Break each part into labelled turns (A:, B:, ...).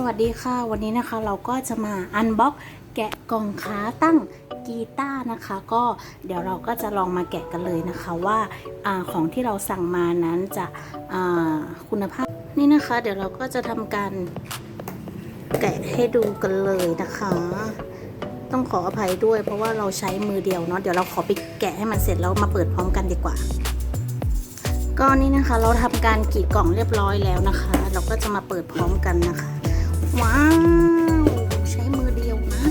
A: สวัสดีค่ะ วันนี้นะคะเราก็จะมาอันบ็อกแกะกล่องขาตั้งกีตาร์นะคะ ก็เดี๋ยวเราก็จะลองมาแกะกันเลยนะคะว่าอาของที่เราสั่งมานั้นจะคุณภาพนี่นะคะ เดี๋ยวเราก็จะทำการแกะให้ดูกันเลยนะคะ ต้องขออภัยด้วย เพราะว่าเราใช้มือเดียวเนาะเดี๋ยวเราขอไปแกะให้มันเสร็จแล้วมาเปิดพร้อมกันดีกว่าก็นี่นะคะเราทำการกรีดกล่องเรียบร้อยแล้วนะคะ เราก็จะมาเปิดพร้อมกันนะคะ ว้าว ใช้มือเดียวนะ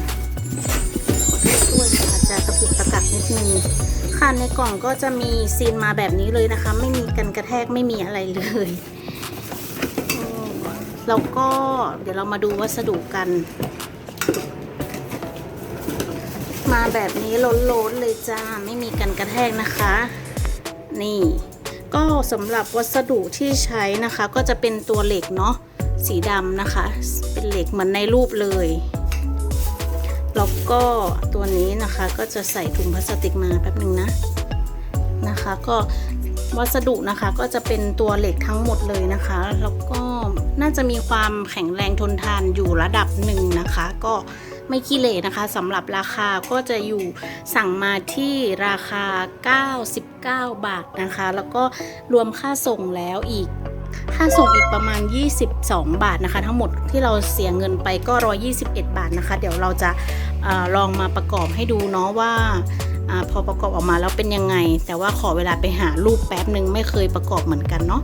A: ด้วยอาจจะกระปุกตะกักนิดนึงค่ะในกล่องก็จะมีซีนมาแบบนี้เลยนะคะ ไม่มีกันกระแทกไม่มีอะไรเลยแล้วก็เดี๋ยวเรามาดูวัสดุกัน มาแบบนี้ล้นๆเลยจ้า ไม่มีกันกระแทกนะคะ นี่ ก็สำหรับวัสดุที่ใช้นะคะ ก็จะเป็นตัวเหล็กเนาะ สีดำนะคะ เป็นเหล็กเหมือนในรูปเลย แล้วก็ตัวนี้นะคะก็จะใส่ถุงพลาสติกมาแป๊บหนึ่งนะนะคะก็วัสดุนะคะก็จะเป็นตัวเหล็กทั้งหมดเลยนะคะ แล้วก็น่าจะมีความแข็งแรงทนทานอยู่ระดับหนึ่งนะคะ ก็ไม่ขี้เหร่นะคะสำหรับราคาก็จะอยู่สั่งมาที่ราคา 99 บาทนะคะ แล้วก็รวมค่าส่งแล้วอีก ค่าส่งอีกประมาณ 22 บาทนะคะ ทั้งหมดที่เราเสียเงินไปก็ 121 บาทนะคะ เดี๋ยวเราจะอาลองมาประกอบให้ดูเนาะว่าอาพอประกอบออกมาแล้วเป็นยังไง แต่ว่าขอเวลาไปหารูปแป๊บหนึ่งไม่เคยประกอบเหมือนกันเนาะ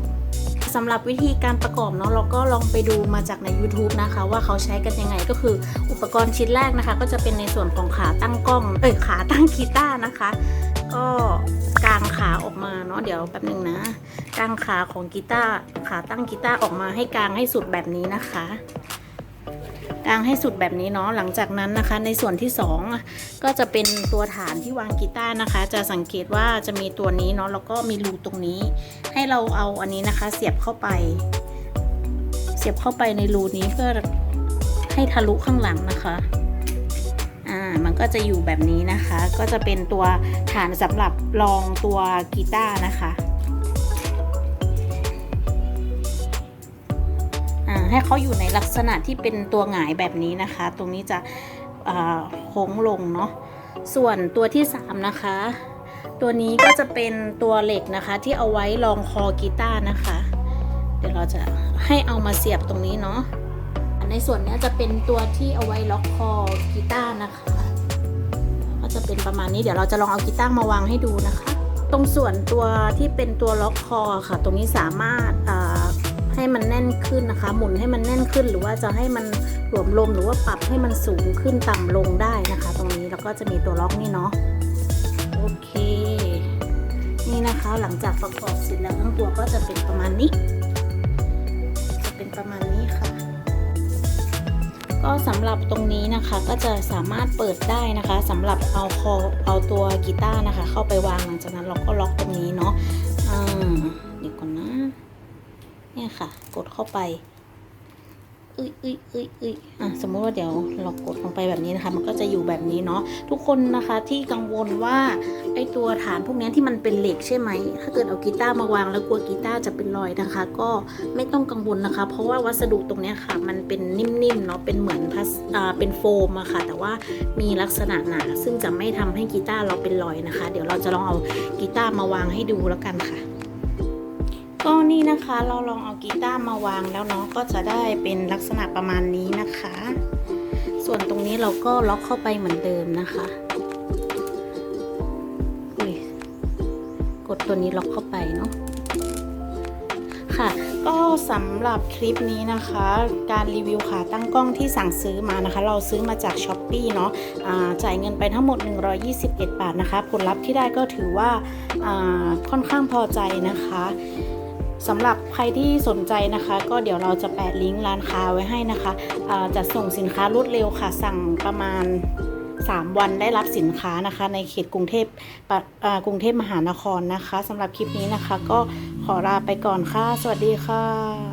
A: สำหรับวิธีการประกอบเนาะเราก็ลองไปดูมาจากใน YouTube นะคะ ว่าเขาใช้กันยังไงก็คืออุปกรณ์ชิ้นแรกนะคะ ก็จะเป็นในส่วนของขาตั้งกล้องเอ้ยขาตั้งกีตาร์นะคะ ก็กา นาะเดี๋ยวแป๊บหนึงนะกางขาของกีตาร์ขาตั้งกีตาร์ออกมาให้กางให้สุดแบบนี้นะคะกางให้สุดแบบนี้เนาะหลังจากนั้นนะคะ ในส่วนที่สองก็จะเป็นตัวฐานที่วางกีตาร์นะคะ จะสังเกตว่าจะมีตัวนี้เนาะแล้วก็มีรูตรงนี้ ให้เราเอาอันนี้นะคะ เสียบเข้าไป เสียบเข้าไปในรูนี้เพื่อให้ทะลุข้างหลังนะคะ มันก็จะอยู่แบบนี้นะคะ ก็จะเป็นตัวฐานสำหรับรองตัวกีตาร์นะคะอ่าให้เขาอยู่ในลักษณะที่เป็นตัวหงายแบบนี้นะคะ ตรงนี้จะโค้งลงเนาะส่วนตัวที่สามนะคะ ตัวนี้ก็จะเป็นตัวเหล็กนะคะ ที่เอาไว้รองคอกีตาร์นะคะ เดี๋ยวเราจะให้เอามาเสียบตรงนี้เนาะ ในส่วนนี้จะเป็นตัวที่เอาไว้ล็อกคอกีตาร์นะคะ ก็จะเป็นประมาณนี้เดี๋ยวเราจะลองเอากีตาร์มาวางให้ดูนะคะ ตรงส่วนตัวที่เป็นตัวล็อกคอค่ะ ตรงนี้สามารถให้มันแน่นขึ้นนะคะ หมุนให้มันแน่นขึ้น หรือว่าจะให้มันหลวมลมหรือว่าปรับให้มันสูงขึ้นต่ำลงได้นะคะ ตรงนี้แล้วก็จะมีตัวล็อกนี่เนาะโอเค นี่นะคะหลังจากประกอบเสร็จแล้วทั้งตัวก็จะเป็นประมาณนี้ จะเป็นประมาณนี้ ก็สำหรับตรงนี้นะคะก็จะสามารถเปิดได้นะคะสำหรับเอาคอเอาตัวกีตาร์นะคะ เข้าไปวางหลังจากนั้นเราก็ล็อกตรงนี้เนาะอ่าเดี๋ยวก่อนนะเนี่ยค่ะ กดเข้าไป อ้ยเอ้ยเอ้ยเอ้ยอะสมมติว่าเดี๋ยวเรากดลงไปแบบนี้นะคะ มันก็จะอยู่แบบนี้เนาะทุกคนนะคะที่กังวลว่าไอตัวฐานพวกนี้ที่มันเป็นเหล็กใช่ไหม ถ้าเกิดเอากีตาร์มาวางแล้วกลัวกีตาร์จะเป็นรอยนะคะ ก็ไม่ต้องกังวลนะคะ เพราะว่าวัสดุตรงนี้ค่ะ มันเป็นนิ่มๆเนาะเป็นเหมือนพลาสอ่าเป็นโฟมอะค่ะ แต่ว่ามีลักษณะหนาซึ่งจะไม่ทำให้กีตาร์เราเป็นรอยนะคะ เดี๋ยวเราจะลองเอากีตาร์มาวางให้ดูแล้วกันค่ะ ก็นี่นะคะเราลองเอากีตาร์มาวางแล้วเนาะก็จะได้เป็นลักษณะประมาณนี้นะคะ ส่วนตรงนี้เราก็ล็อกเข้าไปเหมือนเดิมนะคะอุ๊ยกดตัวนี้ล็อกเข้าไปเนาะค่ะ ก็สำหรับคลิปนี้นะคะ การรีวิวขาตั้งกล้องที่สั่งซื้อมานะคะ เราซื้อมาจาก s h อ p e e เนาะะจ่ายเงินไปทั้งหมด 121 บาทนะคะ ผลลัพธ์ที่ได้ก็ถือว่าค่อนข้างพอใจนะคะ สำหรับใครที่สนใจนะคะ ก็เดี๋ยวเราจะแปะลิงก์ร้านค้าไว้ให้นะคะจะส่งสินค้ารวดเร็วค่ะ สั่งประมาณ 3 วันได้รับสินค้านะคะ ในเขตกรุงเทพปกรุงเทพมหานครนะคะสำหรับคลิปนี้นะคะ ก็ขอลาไปก่อนค่ะ สวัสดีค่ะ